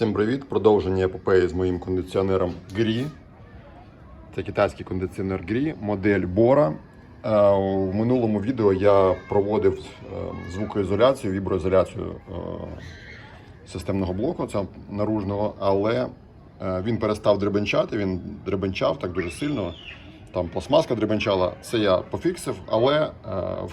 Всім привіт! Продовження епопеї з моїм кондиціонером Грі. Це китайський кондиціонер Грі, модель Бора. Е, У минулому відео я проводив е, звукоізоляцію, віброізоляцію е, системного блоку цього наружного, але він перестав дребенчати, він дребенчав так дуже сильно. Там пластмаска дребенчала, це я пофіксив, але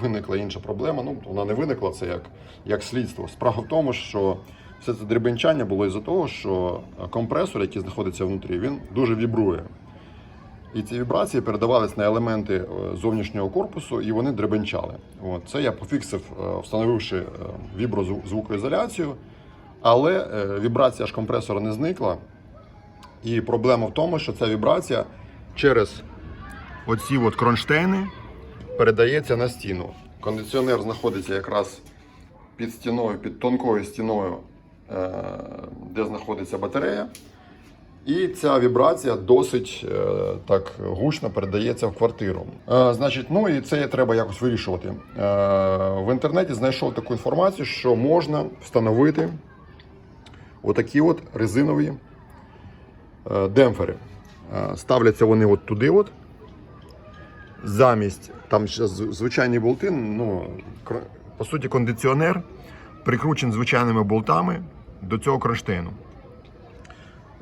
виникла інша проблема. Ну, вона не виникла, це як, як слідство. Справа в тому, що все це дребенчання було із-за того, що компресор, який знаходиться внутрі, він дуже вібрує. І ці вібрації передавались на елементи е, зовнішнього корпусу, і вони дребенчали. От. Це я пофіксив, е, встановивши е, віброзвукоізоляцію, але е, вібрація ж компресора не зникла. І проблема в тому, що ця вібрація через оці от кронштейни передається на стіну. Кондиціонер знаходиться якраз під стіною, під тонкою стіною, е, де знаходиться батарея. І ця вібрація досить е, так гучно передається в квартиру. Е, значить, ну і це треба якось вирішувати. Е, в інтернеті знайшов таку інформацію, що можна встановити отакі от резинові е, демпфери. Е, ставляться вони от туди, от, замість там звичайні болти, ну, по суті, кондиціонер прикручений звичайними болтами до цього кронштейну.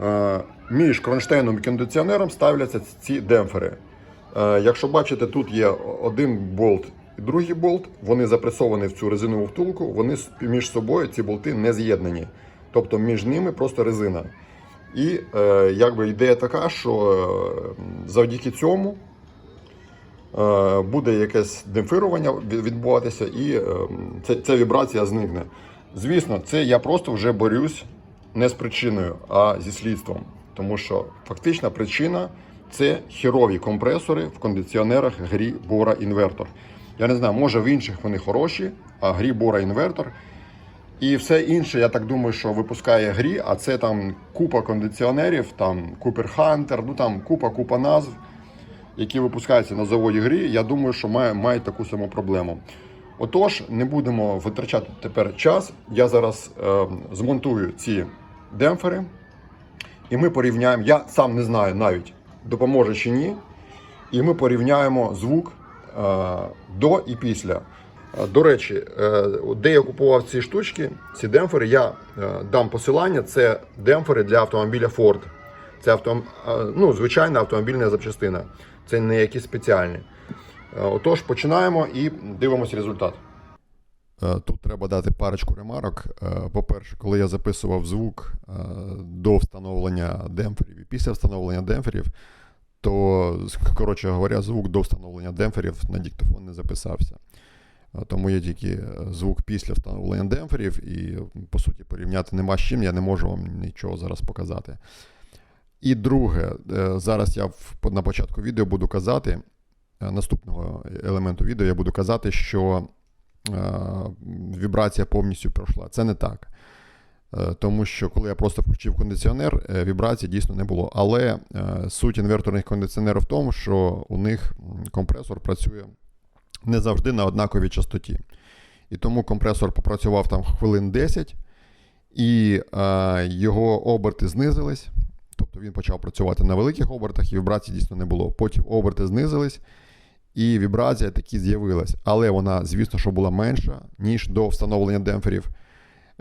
Е, Між кронштейном і кондиціонером ставляться ці демпфери. Е, Якщо бачите, тут є один болт і другий болт, вони запресовані в цю резинову втулку, вони між собою ці болти не з'єднані. Тобто між ними просто резина. І е, якби ідея така, що е, завдяки цьому е, буде якесь демпфирування відбуватися, і е, ця, ця вібрація зникне. Звісно, це я просто вже борюсь не з причиною, а зі слідством. Тому що фактична причина це хірові компресори в кондиціонерах грі Бора інвертор. Я не знаю, може в інших вони хороші, а грі Бора інвертор. І все інше, я так думаю, що випускає грі, а це там купа кондиціонерів, там Купер Хантер, ну там купа-купа назв, які випускаються на заводі грі. Я думаю, що мають таку саму проблему. Отож, не будемо витрачати тепер час. Я зараз е, змонтую ці демпфери, і ми порівняємо. Я сам не знаю навіть, допоможе чи ні. І ми порівняємо звук е, до і після. Е, До речі, е, де я купував ці штучки, ці демпфери, я е, дам посилання. Це демпфери для автомобіля Ford. Це авто, ну, звичайна автомобільна запчастина. Це не якісь спеціальні. Е, Отож, починаємо і дивимося результат. Е, Тут треба дати парочку ремарок. Е, По-перше, коли я записував звук до встановлення демпферів і після встановлення демпферів, то, коротше говоря, звук до встановлення демпферів на диктофон не записався. Тому є тільки звук після встановлення демпферів, і по суті порівняти нема з чим, я не можу вам нічого зараз показати. І друге, зараз я на початку відео буду казати, наступного елементу відео я буду казати, що е, вібрація повністю пройшла. Це не так. Е, Тому що коли я просто включив кондиціонер, е, вібрації дійсно не було. Але е, суть інверторних кондиціонерів в тому, що у них компресор працює не завжди на однаковій частоті. І тому компресор попрацював там хвилин 10, і е, його оберти знизились. Тобто він почав працювати на великих обертах, і вібрацій дійсно не було. Потім оберти знизились, і вібрація таки з'явилась. Але вона, звісно, що була менша, ніж до встановлення демпферів.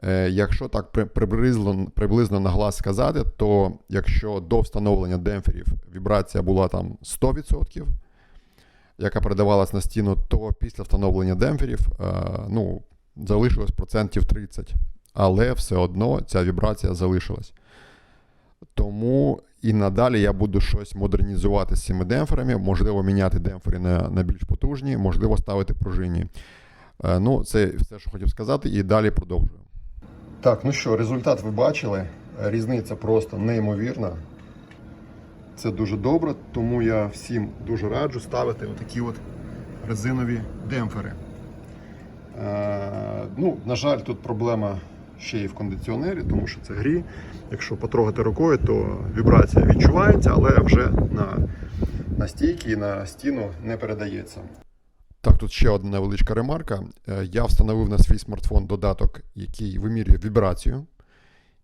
Е, Якщо так при- приблизно, приблизно на глаз сказати, то якщо до встановлення демпферів вібрація була там 100%, яка передавалась на стіну, то після встановлення демпферів е, ну, залишилось процентів 30. Але все одно ця вібрація залишилась. Тому і надалі я буду щось модернізувати з цими демпферами, можливо, міняти демпфери на, на більш потужні, можливо, ставити пружинні. Е, Ну, це все, що хотів сказати, і далі продовжую. Так, ну що, результат ви бачили. Різниця просто неймовірна. Це дуже добре, тому я всім дуже раджу ставити отакі от резинові демпфери. Е, ну, на жаль, тут проблема ще і в кондиціонері, тому що це грі. Якщо потрогати рукою, то вібрація відчувається, але вже на, на стійки і на стіну не передається. Так, тут ще одна невеличка ремарка. Е, Я встановив на свій смартфон додаток, який вимірює вібрацію.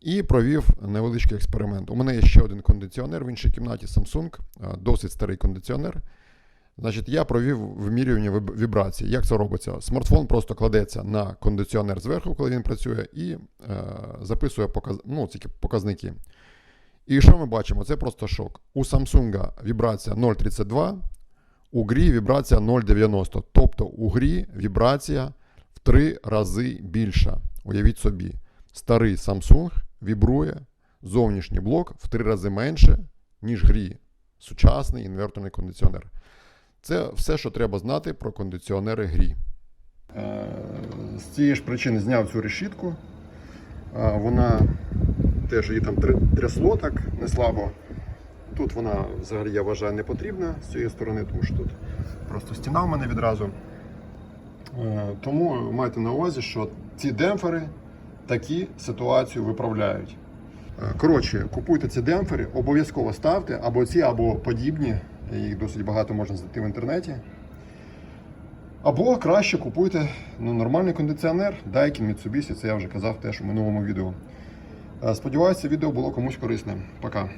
І провів невеличкий експеримент. У мене є ще один кондиціонер в іншій кімнаті Samsung, е, досить старий кондиціонер. Значить, я провів вимірювання віб- вібрацій. Як це робиться? Смартфон просто кладеться на кондиціонер зверху, коли він працює, і е, записує показ... ну, ці показники. І що ми бачимо? Це просто шок. У Samsung вібрація 0,32, у грі вібрація 0,90. Тобто у грі вібрація в три рази більша. Уявіть собі, старий Samsung вібрує зовнішній блок в три рази менше, ніж грі. Сучасний інверторний кондиціонер. Це все, що треба знати про кондиціонери грі. Е, З цієї ж причини зняв цю решітку. Е, Вона теж її там тря- трясло так не слабо. Тут вона взагалі, я вважаю, не потрібна з цієї сторони, тому що тут просто стіна в мене відразу. Е, Тому майте на увазі, що ці демпфери такі ситуацію виправляють. Коротше, купуйте ці демпфери, обов'язково ставте або ці, або подібні. Їх досить багато можна знайти в інтернеті. Або краще купуйте ну, нормальний кондиціонер, Daikin, Mitsubishi, це я вже казав теж у минулому відео. Е, Сподіваюся, відео було комусь корисним. Пока.